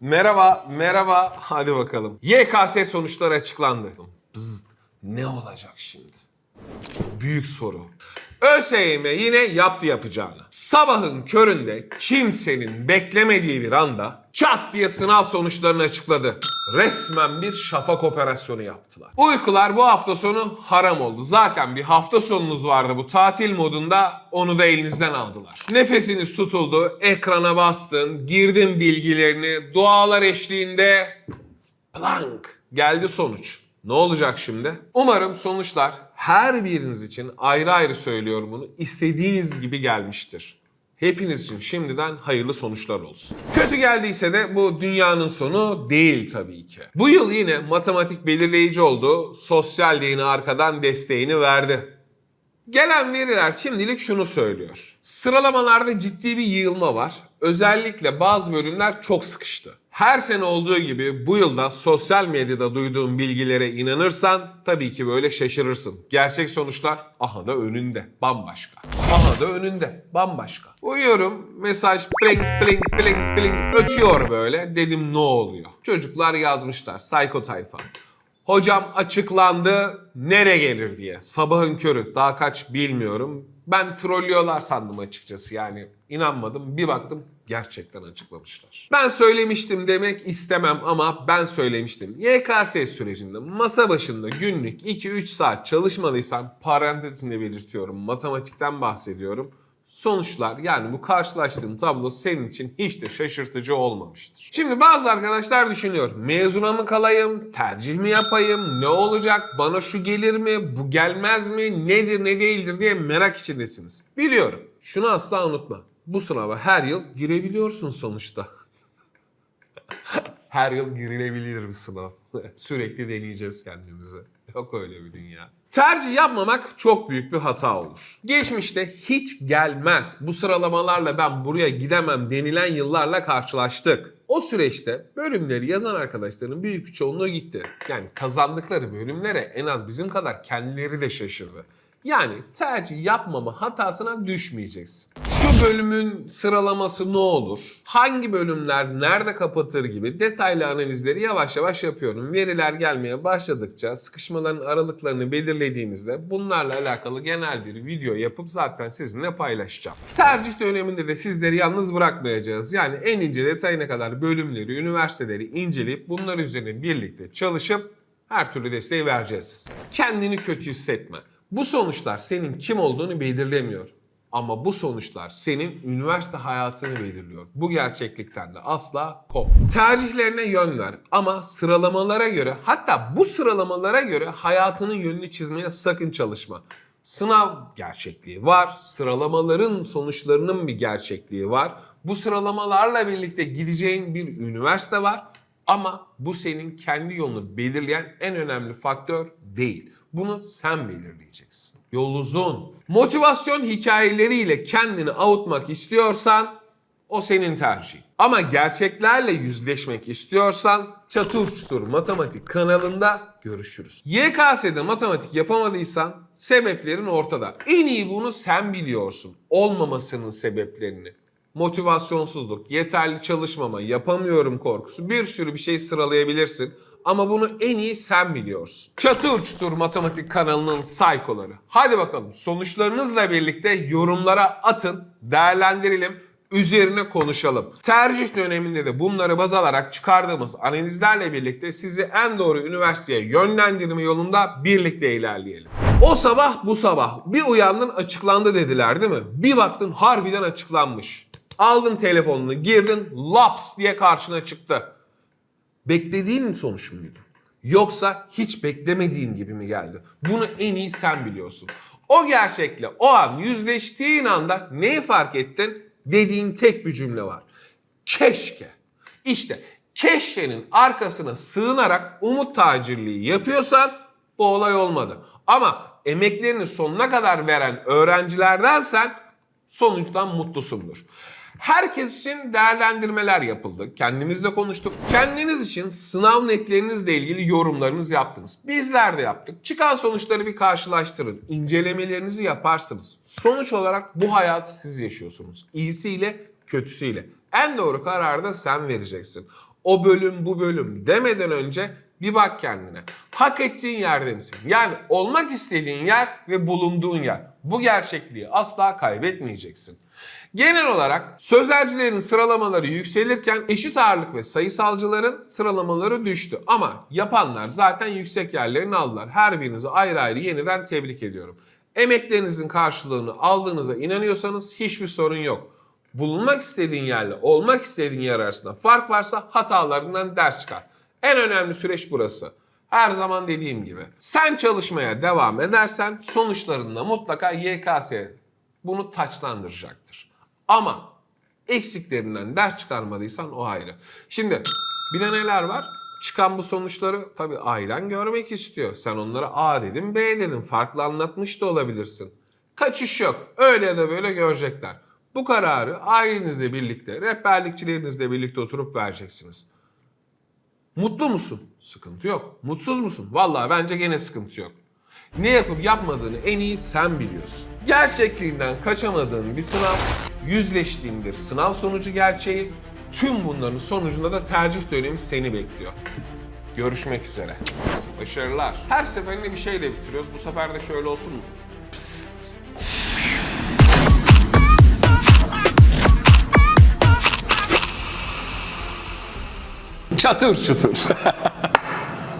Merhaba, merhaba. Hadi bakalım. YKS sonuçları açıklandı. Bzzz, ne olacak şimdi? Büyük soru. ÖSYM yine yaptı yapacağını. Sabahın köründe kimsenin beklemediği bir anda çat diye sınav sonuçlarını açıkladı. Resmen bir şafak operasyonu yaptılar. Uykular bu hafta sonu haram oldu. Zaten bir hafta sonunuz vardı bu tatil modunda onu da elinizden aldılar. Nefesiniz tutuldu, ekrana bastın, girdin bilgilerini, dualar eşliğinde Plank. Geldi sonuç. Ne olacak şimdi? Umarım sonuçlar her biriniz için ayrı ayrı söylüyorum bunu istediğiniz gibi gelmiştir. Hepiniz için şimdiden hayırlı sonuçlar olsun. Kötü geldiyse de bu dünyanın sonu değil tabii ki. Bu yıl yine matematik belirleyici oldu. Sosyal de yine arkadan desteğini verdi. Gelen veriler şimdilik şunu söylüyor. Sıralamalarda ciddi bir yığılma var. Özellikle bazı bölümler çok sıkıştı. Her sene olduğu gibi bu yılda sosyal medyada duyduğum bilgilere inanırsan tabii ki böyle şaşırırsın. Gerçek sonuçlar aha da önünde, bambaşka. Aha da önünde, bambaşka. Uyuyorum, mesaj bling bling bling bling ötüyor böyle. Dedim ne oluyor? Çocuklar yazmışlar, psycho tayfa. Hocam açıklandı nere gelir diye. Sabahın körü daha kaç bilmiyorum. Ben trollüyorlar sandım açıkçası yani. inanmadım bir baktım gerçekten açıklamışlar. Ben söylemiştim demek istemem ama ben söylemiştim. YKS sürecinde masa başında günlük 2-3 saat çalışmalıysan parantezinde belirtiyorum matematikten bahsediyorum. Sonuçlar yani bu karşılaştığın tablo senin için hiç de şaşırtıcı olmamıştır. Şimdi bazı arkadaşlar düşünüyor. Mezuna mı kalayım? Tercih mi yapayım? Ne olacak? Bana şu gelir mi? Bu gelmez mi? Nedir ne değildir diye merak içindesiniz. Biliyorum. Şunu asla unutma. Bu sınava her yıl girebiliyorsun sonuçta. her yıl girilebilir bir sınav. Sürekli deneyeceğiz kendimizi. Yok öyle bir dünya. Tercih yapmamak çok büyük bir hata olur. Geçmişte hiç gelmez. Bu sıralamalarla ben buraya gidemem denilen yıllarla karşılaştık. O süreçte bölümleri yazan arkadaşların büyük çoğunluğu gitti. Yani kazandıkları bölümlere en az bizim kadar kendileri de şaşırdı. Yani tercih yapmama hatasına düşmeyeceksin. Şu bölümün sıralaması ne olur? Hangi bölümler nerede kapatır gibi detaylı analizleri yavaş yavaş yapıyorum. Veriler gelmeye başladıkça sıkışmaların aralıklarını belirlediğimizde bunlarla alakalı genel bir video yapıp zaten sizinle paylaşacağım. Tercih döneminde de sizleri yalnız bırakmayacağız. Yani en ince detayına kadar bölümleri, üniversiteleri inceleyip bunlar üzerine birlikte çalışıp her türlü desteği vereceğiz. Kendini kötü hissetme. Bu sonuçlar senin kim olduğunu belirlemiyor. Ama bu sonuçlar senin üniversite hayatını belirliyor. Bu gerçeklikten de asla kop. Tercihlerine yön ver ama sıralamalara göre hatta bu sıralamalara göre hayatının yönünü çizmeye sakın çalışma. Sınav gerçekliği var, sıralamaların sonuçlarının bir gerçekliği var. Bu sıralamalarla birlikte gideceğin bir üniversite var ama bu senin kendi yolunu belirleyen en önemli faktör değil. Bunu sen belirleyeceksin. Yol uzun. Motivasyon hikayeleriyle kendini avutmak istiyorsan o senin tercihin. Ama gerçeklerle yüzleşmek istiyorsan Çatır Çutur Matematik kanalında görüşürüz. YKS'de matematik yapamadıysan sebeplerin ortada. En iyi bunu sen biliyorsun. Olmamasının sebeplerini motivasyonsuzluk, yeterli çalışmama, yapamıyorum korkusu bir sürü bir şey sıralayabilirsin. Ama bunu en iyi sen biliyorsun. Çatır Çutur Matematik kanalının saykoları. Hadi bakalım sonuçlarınızla birlikte yorumlara atın, değerlendirelim, üzerine konuşalım. Tercih döneminde de bunları baz alarak çıkardığımız analizlerle birlikte sizi en doğru üniversiteye yönlendirme yolunda birlikte ilerleyelim. O sabah bu sabah bir uyandın açıklandı dediler değil mi? Bir baktın harbiden açıklanmış. Aldın telefonunu girdin laps diye karşına çıktı. Beklediğin sonuç muydu? Yoksa hiç beklemediğin gibi mi geldi? Bunu en iyi sen biliyorsun. O gerçekle o an yüzleştiğin anda neyi fark ettin? Dediğin tek bir cümle var. Keşke. İşte keşkenin arkasına sığınarak umut tacirliği yapıyorsan bu olay olmadı. Ama emeklerini sonuna kadar veren öğrencilerdensen sonuçtan mutlusundur. Herkes için değerlendirmeler yapıldı. Kendimizle konuştuk. Kendiniz için sınav netlerinizle ilgili yorumlarınızı yaptınız. Bizler de yaptık. Çıkan sonuçları bir karşılaştırın. İncelemelerinizi yaparsınız. Sonuç olarak bu hayatı siz yaşıyorsunuz. İyisiyle kötüsüyle. En doğru kararı da sen vereceksin. o bölüm bu bölüm demeden önce bir bak kendine. Hak ettiğin yerde misin? Yani olmak istediğin yer ve bulunduğun yer. Bu gerçekliği asla kaybetmeyeceksin. Genel olarak sözelcilerin sıralamaları yükselirken eşit ağırlık ve sayısalcıların sıralamaları düştü. Ama yapanlar zaten yüksek yerlerini aldılar. Her birinizi ayrı ayrı yeniden tebrik ediyorum. Emeklerinizin karşılığını aldığınıza inanıyorsanız hiçbir sorun yok. Bulunmak istediğin yerle olmak istediğin yer arasında fark varsa hatalarından ders çıkar. En önemli süreç burası. Her zaman dediğim gibi. Sen çalışmaya devam edersen sonuçlarında mutlaka YKS bunu taçlandıracaktır. Ama eksiklerinden ders çıkarmadıysan o ayrı. Şimdi bir de neler var? Çıkan bu sonuçları tabii ailen görmek istiyor. Sen onlara A dedin, B dedin. Farklı anlatmış da olabilirsin. Kaçış yok. Öyle ya da böyle görecekler. Bu kararı ailenizle birlikte, rehberlikçilerinizle birlikte oturup vereceksiniz. Mutlu musun? Sıkıntı yok. Mutsuz musun? Vallahi bence gene sıkıntı yok. Ne yapıp yapmadığını en iyi sen biliyorsun. Gerçekliğinden kaçamadığın bir sınav, yüzleştiğin bir sınav sonucu gerçeği, tüm bunların sonucunda da tercih dönemi seni bekliyor. Görüşmek üzere. Başarılar. Her seferinde bir şeyle bitiriyoruz. Bu sefer de şöyle olsun mu? Çatır çutur.